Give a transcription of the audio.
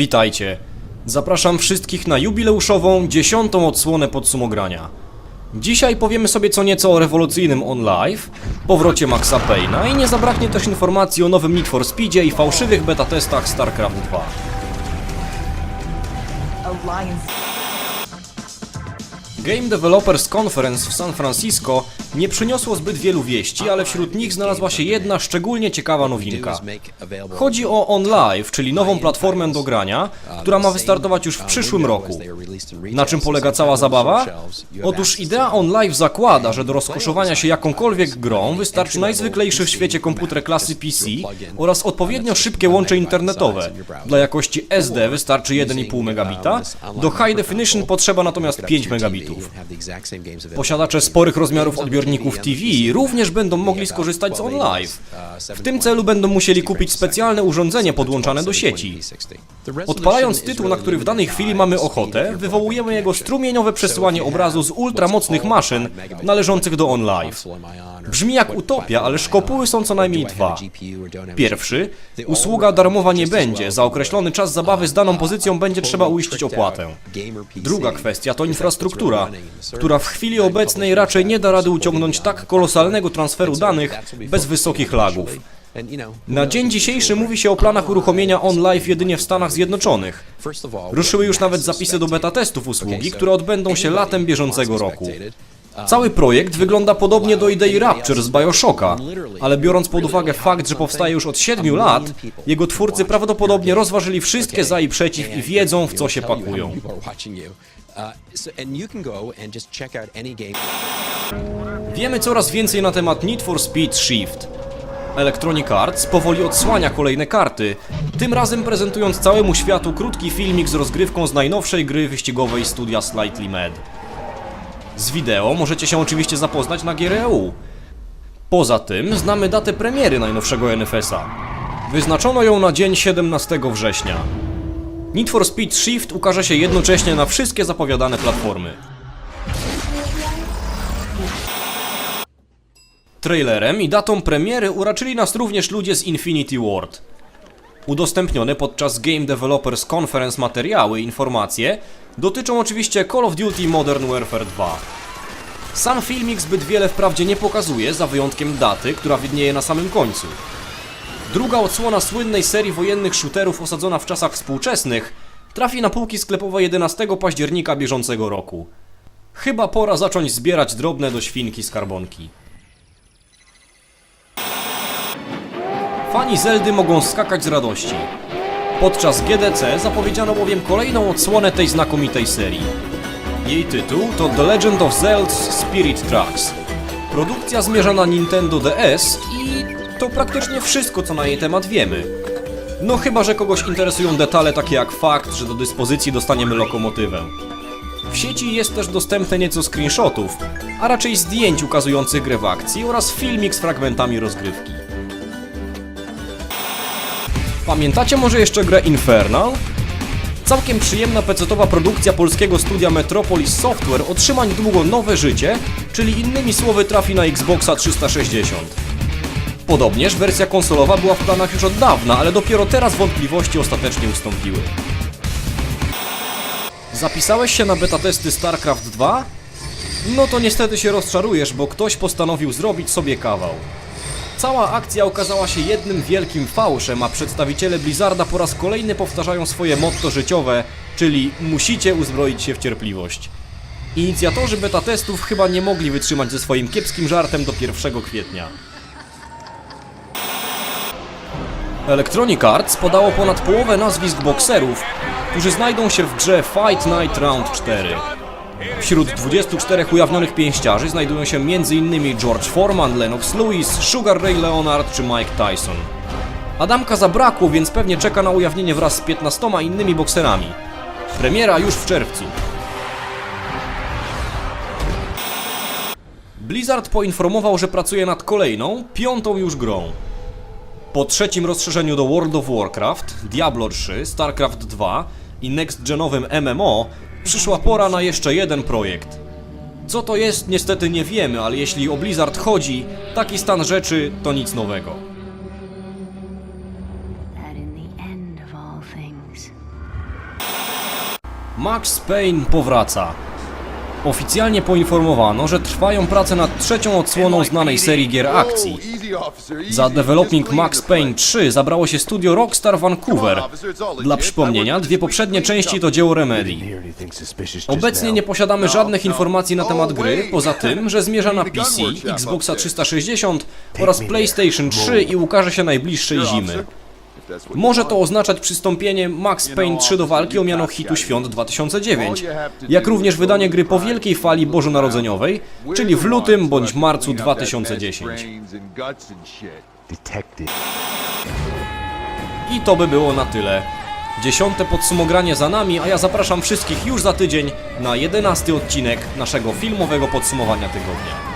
Witajcie. Zapraszam wszystkich na jubileuszową, dziesiątą odsłonę podsumogrania. Dzisiaj powiemy sobie co nieco o rewolucyjnym On Live, powrocie Maxa Payne'a i nie zabraknie też informacji o nowym Need for Speedzie i fałszywych beta testach StarCraft 2. Alliance. Game Developers Conference w San Francisco nie przyniosło zbyt wielu wieści, ale wśród nich znalazła się jedna szczególnie ciekawa nowinka. Chodzi o OnLive, czyli nową platformę do grania, która ma wystartować już w przyszłym roku. Na czym polega cała zabawa? Otóż idea OnLive zakłada, że do rozkoszowania się jakąkolwiek grą wystarczy najzwyklejszy w świecie komputer klasy PC oraz odpowiednio szybkie łącze internetowe. Dla jakości SD wystarczy 1,5 megabita, do High Definition potrzeba natomiast 5 megabitów. Posiadacze sporych rozmiarów odbiorników TV również będą mogli skorzystać z OnLive. W tym celu będą musieli kupić specjalne urządzenie podłączane do sieci. Odpalając tytuł, na który w danej chwili mamy ochotę, wywołujemy jego strumieniowe przesyłanie obrazu z ultramocnych maszyn należących do OnLive. Brzmi jak utopia, ale szkopuły są co najmniej dwa. Pierwszy, usługa darmowa nie będzie, za określony czas zabawy z daną pozycją będzie trzeba uiścić opłatę. Druga kwestia to infrastruktura, która w chwili obecnej raczej nie da rady uciągnąć tak kolosalnego transferu danych bez wysokich lagów. Na dzień dzisiejszy mówi się o planach uruchomienia OnLive jedynie w Stanach Zjednoczonych. Ruszyły już nawet zapisy do beta testów usługi, które odbędą się latem bieżącego roku. Cały projekt wygląda podobnie do idei Rapture z Bioshocka, ale biorąc pod uwagę fakt, że powstaje już od 7 lat, jego twórcy prawdopodobnie rozważyli wszystkie za i przeciw i wiedzą w co się pakują. Wiemy coraz więcej na temat Need for Speed Shift. Electronic Arts powoli odsłania kolejne karty, tym razem prezentując całemu światu krótki filmik z rozgrywką z najnowszej gry wyścigowej studia Slightly Mad. Z wideo możecie się oczywiście zapoznać na GREU. Poza tym znamy datę premiery najnowszego NFS-a. Wyznaczono ją na dzień 17 września. Need for Speed Shift ukaże się jednocześnie na wszystkie zapowiadane platformy. Trailerem i datą premiery uraczyli nas również ludzie z Infinity Ward. Udostępnione podczas Game Developers Conference materiały i informacje dotyczą oczywiście Call of Duty Modern Warfare 2. Sam filmik zbyt wiele wprawdzie nie pokazuje, za wyjątkiem daty, która widnieje na samym końcu. Druga odsłona słynnej serii wojennych shooterów osadzona w czasach współczesnych trafi na półki sklepowe 11 października bieżącego roku. Chyba pora zacząć zbierać drobne do świnki skarbonki. Fani Zeldy mogą skakać z radości. Podczas GDC zapowiedziano bowiem kolejną odsłonę tej znakomitej serii. Jej tytuł to The Legend of Zelda's Spirit Tracks. Produkcja zmierza na Nintendo DS i to praktycznie wszystko, co na jej temat wiemy. No chyba, że kogoś interesują detale takie jak fakt, że do dyspozycji dostaniemy lokomotywę. W sieci jest też dostępne nieco screenshotów, a raczej zdjęć ukazujących grę w akcji oraz filmik z fragmentami rozgrywki. Pamiętacie może jeszcze grę Infernal? Całkiem przyjemna pecetowa produkcja polskiego studia Metropolis Software otrzyma niedługo nowe życie, czyli innymi słowy trafi na Xboxa 360. Podobnież wersja konsolowa była w planach już od dawna, ale dopiero teraz wątpliwości ostatecznie ustąpiły. Zapisałeś się na beta testy StarCraft 2? No to niestety się rozczarujesz, bo ktoś postanowił zrobić sobie kawał. Cała akcja okazała się jednym wielkim fałszem, a przedstawiciele Blizzarda po raz kolejny powtarzają swoje motto życiowe, czyli musicie uzbroić się w cierpliwość. Inicjatorzy beta testów chyba nie mogli wytrzymać ze swoim kiepskim żartem do 1 kwietnia. Electronic Arts podało ponad połowę nazwisk bokserów, którzy znajdą się w grze Fight Night Round 4. Wśród 24 ujawnionych pięściarzy znajdują się m.in. George Foreman, Lennox Lewis, Sugar Ray Leonard czy Mike Tyson. Adamka zabrakło, więc pewnie czeka na ujawnienie wraz z 15 innymi bokserami. Premiera już w czerwcu. Blizzard poinformował, że pracuje nad kolejną, piątą już grą. Po trzecim rozszerzeniu do World of Warcraft, Diablo 3, StarCraft 2 i next-genowym MMO przyszła pora na jeszcze jeden projekt. Co to jest, niestety nie wiemy, ale jeśli o Blizzard chodzi, taki stan rzeczy to nic nowego. Max Payne powraca. Oficjalnie poinformowano, że trwają prace nad trzecią odsłoną znanej serii gier akcji. Za developing Max Payne 3 zabrało się studio Rockstar Vancouver. Dla przypomnienia, dwie poprzednie części to dzieło Remedy. Obecnie nie posiadamy żadnych informacji na temat gry, poza tym, że zmierza na PC, Xboxa 360 oraz PlayStation 3 i ukaże się najbliższej zimy. Może to oznaczać przystąpienie Max Payne 3 do walki o miano hitu świąt 2009, jak również wydanie gry po wielkiej fali bożonarodzeniowej, czyli w lutym bądź marcu 2010. I to by było na tyle. Dziesiąte podsumogranie za nami, a ja zapraszam wszystkich już za tydzień na jedenasty odcinek naszego filmowego podsumowania tygodnia.